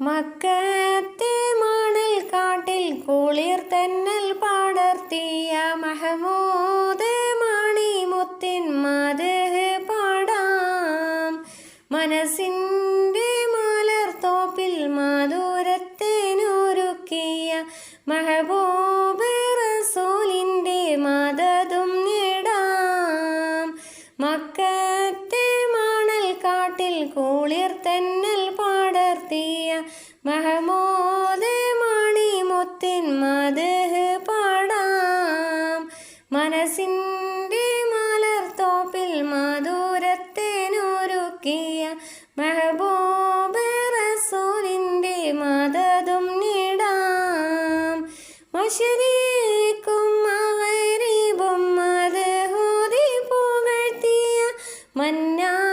മക്കത്തെ മണൽ കാട്ടിൽ കുളിർ തന്നൽ പാടർത്തിയ മഹമൂദ് മണിമുത്തിൻ മത് പാടാം. മനസ്സിന്റെ മലർത്തോപ്പിൽ മാധുരത്തിനൊരുക്കിയ മഹബൂബ് റസൂലിന്റെ മതതും നേടാം. മക്കത്തെ മണൽ കാട്ടിൽ കുളിർ തന്നൽ ചാർത്തിയ മഹമൂദ് മണിമുത്തിൻ മത പാടാം. മനസിന്റെ മലർത്തോപ്പിൽ മധുരത്തിനൊരുക്കിയ മെഹബൂബ് റസൂലിന്റെ മതതും നേടാം. മഷരീക്കും മന്നാ